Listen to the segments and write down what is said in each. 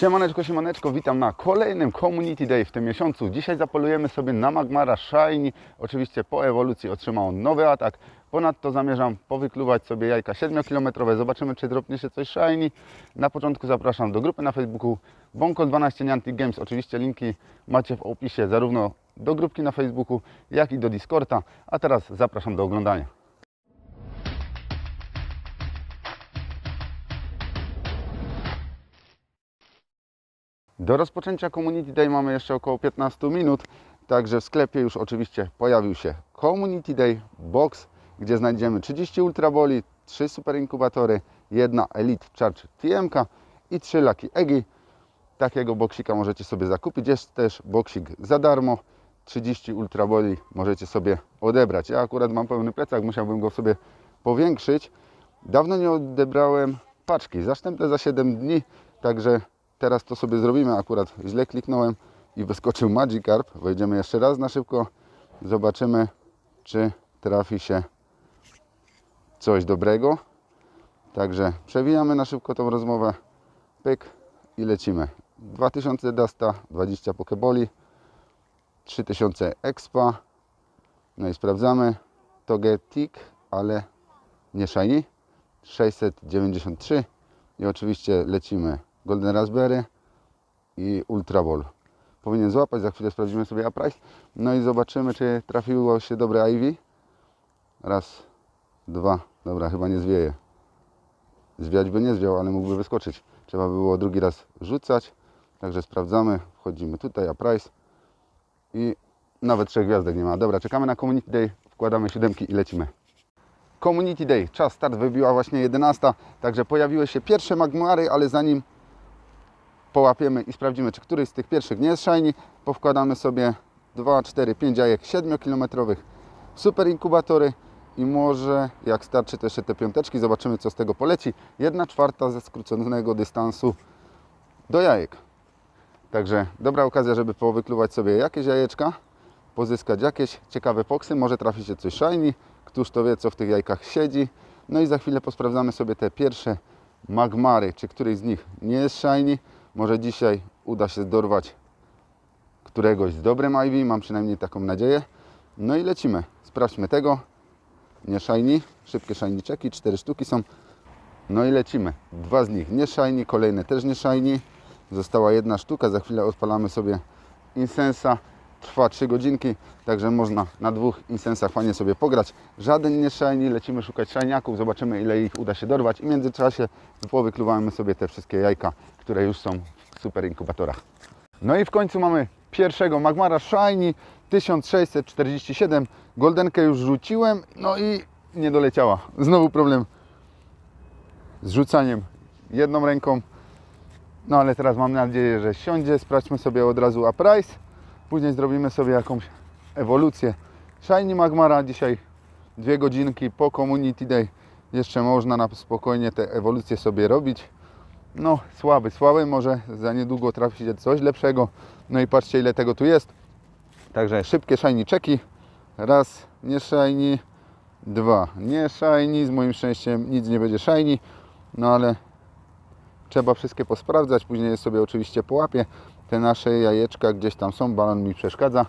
Siemaneczko, siemaneczko, witam na kolejnym Community Day w tym miesiącu. Dzisiaj zapolujemy sobie na Magmara Shiny. Oczywiście po ewolucji otrzymał on nowy atak. Ponadto zamierzam powykluwać sobie jajka 7-kilometrowe. Zobaczymy, czy dropnie się coś Shiny. Na początku zapraszam do grupy na Facebooku Bonko12 Niantic Games. Oczywiście linki macie w opisie zarówno do grupki na Facebooku, jak i do Discorda. A teraz zapraszam do oglądania. Do rozpoczęcia Community Day mamy jeszcze około 15 minut, także w sklepie już oczywiście pojawił się Community Day Box, gdzie znajdziemy 30 Ultra Boli, 3 Super Inkubatory, jedna Elite Charge TMK i 3 Lucky Eggi. Takiego boksika możecie sobie zakupić. Jest też boksik za darmo. 30 Ultra Boli możecie sobie odebrać. Ja akurat mam pełny plecak, musiałbym go sobie powiększyć. Dawno nie odebrałem paczki, zastępne za 7 dni, także teraz to sobie zrobimy. Akurat źle kliknąłem i wyskoczył Magikarp. Wejdziemy jeszcze raz na szybko, zobaczymy, czy trafi się coś dobrego. Także przewijamy na szybko tą rozmowę. Pyk i lecimy. 2000 Dasta, 20 Pokeboli, 3000 Expa. No i sprawdzamy. Togetic, ale nie Shiny. 693 i oczywiście lecimy Golden Raspberry i Ultra Ball. Powinien złapać, za chwilę sprawdzimy sobie Uprise. No i zobaczymy, czy trafiło się dobre Ivy. Raz, dwa, dobra, chyba nie zwieje. Zwiać by nie zwiał, ale mógłby wyskoczyć. Trzeba by było drugi raz rzucać. Także sprawdzamy, wchodzimy tutaj, Uprise i nawet trzech gwiazdek nie ma. Dobra, czekamy na Community Day, wkładamy siódemki i lecimy. Community Day, czas start wybiła właśnie 11, także pojawiły się pierwsze magmary, ale zanim połapiemy i sprawdzimy, czy któryś z tych pierwszych nie jest shiny, powkładamy sobie 2, 4, 5 jajek 7-kilometrowych super inkubatory i może jak starczy jeszcze te piąteczki, zobaczymy co z tego poleci. 1 czwarta ze skróconego dystansu do jajek. Także dobra okazja, żeby powykluwać sobie jakieś jajeczka, pozyskać jakieś ciekawe poksy, może trafi się coś shiny, któż to wie co w tych jajkach siedzi. No i za chwilę posprawdzamy sobie te pierwsze magmary, czy któryś z nich nie jest shiny. Może dzisiaj uda się dorwać któregoś z dobrym Ivy, mam przynajmniej taką nadzieję. No i lecimy, sprawdźmy tego. Nie shiny, szybkie shiny czeki, cztery sztuki są. No i lecimy. Dwa z nich nie shiny, kolejne też nie shiny. Została jedna sztuka, za chwilę odpalamy sobie Insensa. Trwa 3 godzinki, także można na dwóch Insensach fajnie sobie pograć. Żaden nie shiny, lecimy szukać shiniaków, zobaczymy ile ich uda się dorwać i w międzyczasie powykluwamy sobie te wszystkie jajka, które już są w super inkubatorach. No i w końcu mamy pierwszego Magmara Shiny 1647. Goldenkę już rzuciłem, no i nie doleciała. Znowu problem z rzucaniem jedną ręką. No ale teraz mam nadzieję, że siądzie. Sprawdźmy sobie od razu Uprise. Później zrobimy sobie jakąś ewolucję Shiny Magmara. Dzisiaj dwie godzinki po Community Day. Jeszcze można na spokojnie te ewolucje sobie robić. No słaby, słaby. Może za niedługo trafi się coś lepszego. No i patrzcie ile tego tu jest. Także szybkie Shiny czeki. Raz, nie Shiny. Dwa, nie Shiny. Z moim szczęściem nic nie będzie Shiny. No ale trzeba wszystkie posprawdzać, później je sobie oczywiście połapię. Te nasze jajeczka gdzieś tam są, balon mi przeszkadza.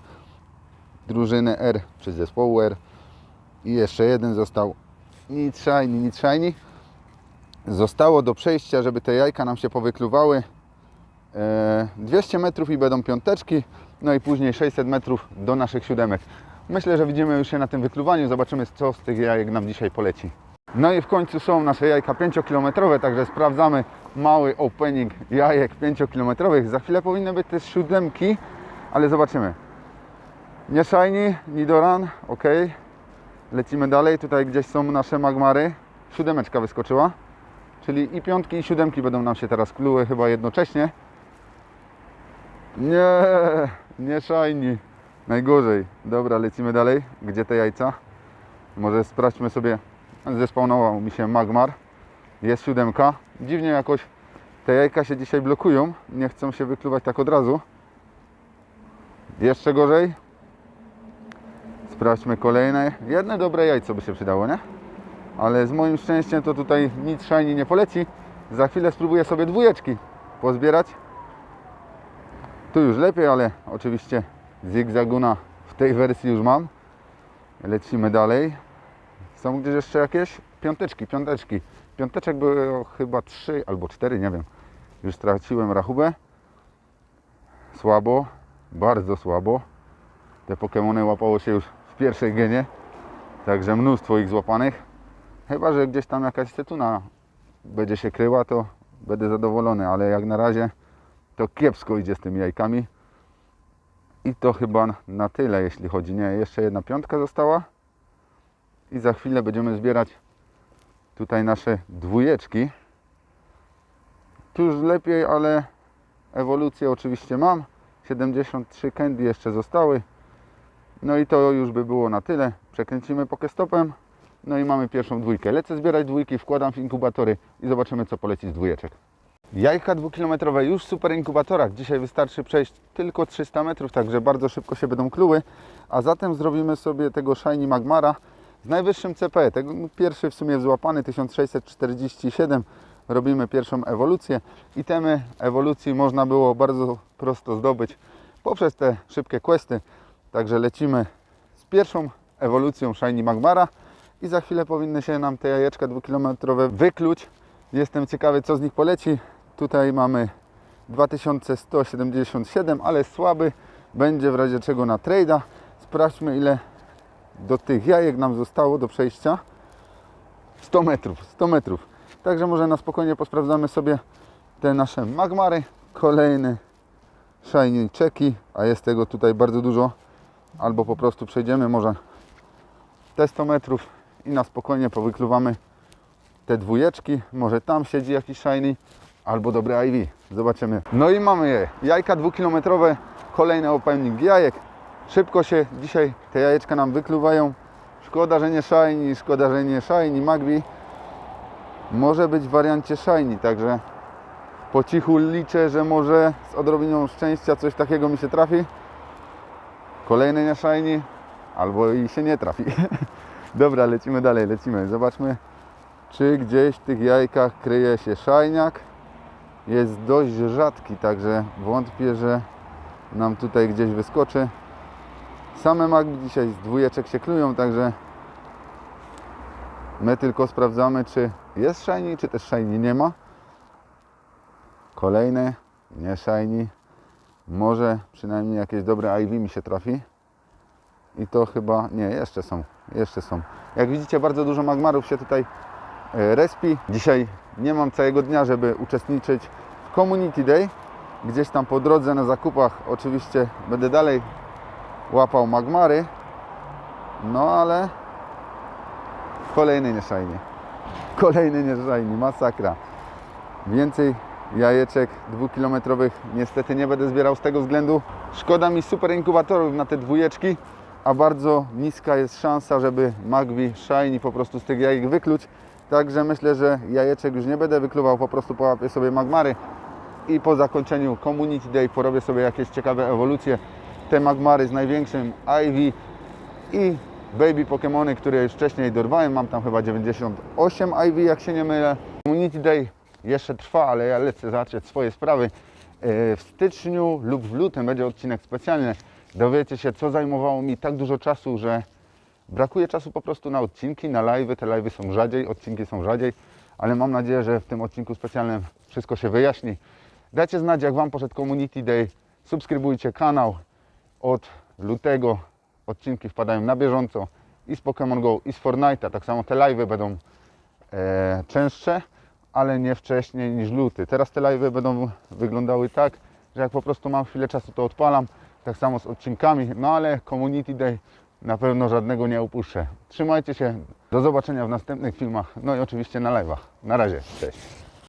Drużyny R, czy zespołu R. I jeszcze jeden został. Nic shiny, nic shiny. Zostało do przejścia, żeby te jajka nam się powykluwały. e, 200 metrów i będą piąteczki, no i później 600 metrów do naszych siódemek. Myślę, że widzimy już się na tym wykluwaniu, zobaczymy co z tych jajek nam dzisiaj poleci. No i w końcu są nasze jajka 5-kilometrowe, także sprawdzamy mały opening jajek 5-kilometrowych. Za chwilę powinny być też siódemki, ale zobaczymy. Nie shiny, Nidoran, ok. Lecimy dalej, tutaj gdzieś są nasze magmary. Siódemeczka wyskoczyła, czyli i piątki i siódemki będą nam się teraz kluły chyba jednocześnie. Nie, nie shiny. Najgorzej. Dobra, lecimy dalej. Gdzie te jajca? Może sprawdźmy sobie. Zespawnował mi się Magmar. Jest siódemka. Dziwnie jakoś te jajka się dzisiaj blokują. Nie chcą się wykluwać tak od razu. Jeszcze gorzej. Sprawdźmy kolejne. Jedne dobre jajco by się przydało, nie? Ale z moim szczęściem to tutaj nic shiny nie poleci. Za chwilę spróbuję sobie dwójeczki pozbierać. Tu już lepiej, ale oczywiście zigzaguna w tej wersji już mam. Lecimy dalej. Są gdzieś jeszcze jakieś? Piąteczki, piąteczki. Piąteczek były chyba trzy albo cztery, nie wiem. Już straciłem rachubę. Słabo, bardzo słabo. Te Pokemony łapało się już w pierwszej genie. Także mnóstwo ich złapanych. Chyba, że gdzieś tam jakaś setuna będzie się kryła, to będę zadowolony, ale jak na razie to kiepsko idzie z tymi jajkami. I to chyba na tyle, jeśli chodzi. Nie, jeszcze jedna piątka została. I za chwilę będziemy zbierać tutaj nasze dwójeczki. Tu już lepiej, ale ewolucję oczywiście mam. 73 candy jeszcze zostały. No i to już by było na tyle. Przekręcimy pokestopem. No i mamy pierwszą dwójkę. Lecę zbierać dwójki, wkładam w inkubatory i zobaczymy co poleci z dwójeczek. Jajka dwukilometrowe już w super inkubatorach. Dzisiaj wystarczy przejść tylko 300 metrów, także bardzo szybko się będą kluły. A zatem zrobimy sobie tego Shiny Magmara z najwyższym CP. Tego pierwszy w sumie złapany 1647. Robimy pierwszą ewolucję. Itemy ewolucji można było bardzo prosto zdobyć poprzez te szybkie questy. Także lecimy z pierwszą ewolucją Shiny Magmara i za chwilę powinny się nam te jajeczka dwukilometrowe wykluć. Jestem ciekawy co z nich poleci. Tutaj mamy 2177, ale słaby. Będzie w razie czego na trade'a. Sprawdźmy ile do tych jajek nam zostało do przejścia. 100 metrów, 100 metrów. Także może na spokojnie posprawdzamy sobie te nasze magmary. Kolejny shiny czeki, a jest tego tutaj bardzo dużo. Albo po prostu przejdziemy może te 100 metrów i na spokojnie powykluwamy te dwójeczki. Może tam siedzi jakiś shiny albo dobre IV. Zobaczymy. No i mamy je. Jajka dwukilometrowe, kolejny opening jajek. Szybko się dzisiaj te jajeczka nam wykluwają. Szkoda, że nie shiny, szkoda, że nie shiny Magbi. Może być w wariancie shiny, także po cichu liczę, że może z odrobiną szczęścia coś takiego mi się trafi. Kolejny nie shiny, albo i się nie trafi. Dobra, lecimy dalej, lecimy. Zobaczmy, czy gdzieś w tych jajkach kryje się szajniak. Jest dość rzadki, także wątpię, że nam tutaj gdzieś wyskoczy. Same magby dzisiaj z dwójeczek się klują, także my tylko sprawdzamy, czy jest shiny, czy też shiny nie ma. Kolejny, nie shiny. Może przynajmniej jakieś dobre IV mi się trafi. I to chyba, nie, jeszcze są, jeszcze są. Jak widzicie, bardzo dużo magmarów się tutaj e, respi. Dzisiaj nie mam całego dnia, żeby uczestniczyć w Community Day. Gdzieś tam po drodze na zakupach oczywiście będę dalej łapał magmary. No ale kolejny nie shiny. Kolejny nie shiny, masakra. Więcej jajeczek dwukilometrowych niestety nie będę zbierał z tego względu. Szkoda mi super inkubatorów na te dwójeczki, a bardzo niska jest szansa, żeby Magbi Shiny po prostu z tych jajek wykluć. Także myślę, że jajeczek już nie będę wykluwał, po prostu połapię sobie Magmary i po zakończeniu Community Day porobię sobie jakieś ciekawe ewolucje. Te Magmary z największym Ivy i Baby Pokémony, które już wcześniej dorwałem. Mam tam chyba 98 Ivy, jak się nie mylę. Community Day jeszcze trwa, ale ja lecę załatwiać swoje sprawy. E, W styczniu lub w lutym będzie odcinek specjalny. Dowiecie się, co zajmowało mi tak dużo czasu, że brakuje czasu po prostu na odcinki, na live'y. Te live'y są rzadziej, odcinki są rzadziej, ale mam nadzieję, że w tym odcinku specjalnym wszystko się wyjaśni. Dajcie znać, jak Wam poszedł Community Day. Subskrybujcie kanał. Od lutego odcinki wpadają na bieżąco i z Pokémon Go, i z Fortnite'a. Tak samo te live'y będą e, częstsze, ale nie wcześniej niż luty. Teraz te live'y będą wyglądały tak, że jak po prostu mam chwilę czasu, to odpalam. Tak samo z odcinkami, no ale Community Day na pewno żadnego nie upuszczę. Trzymajcie się, do zobaczenia w następnych filmach, no i oczywiście na live'ach. Na razie, cześć.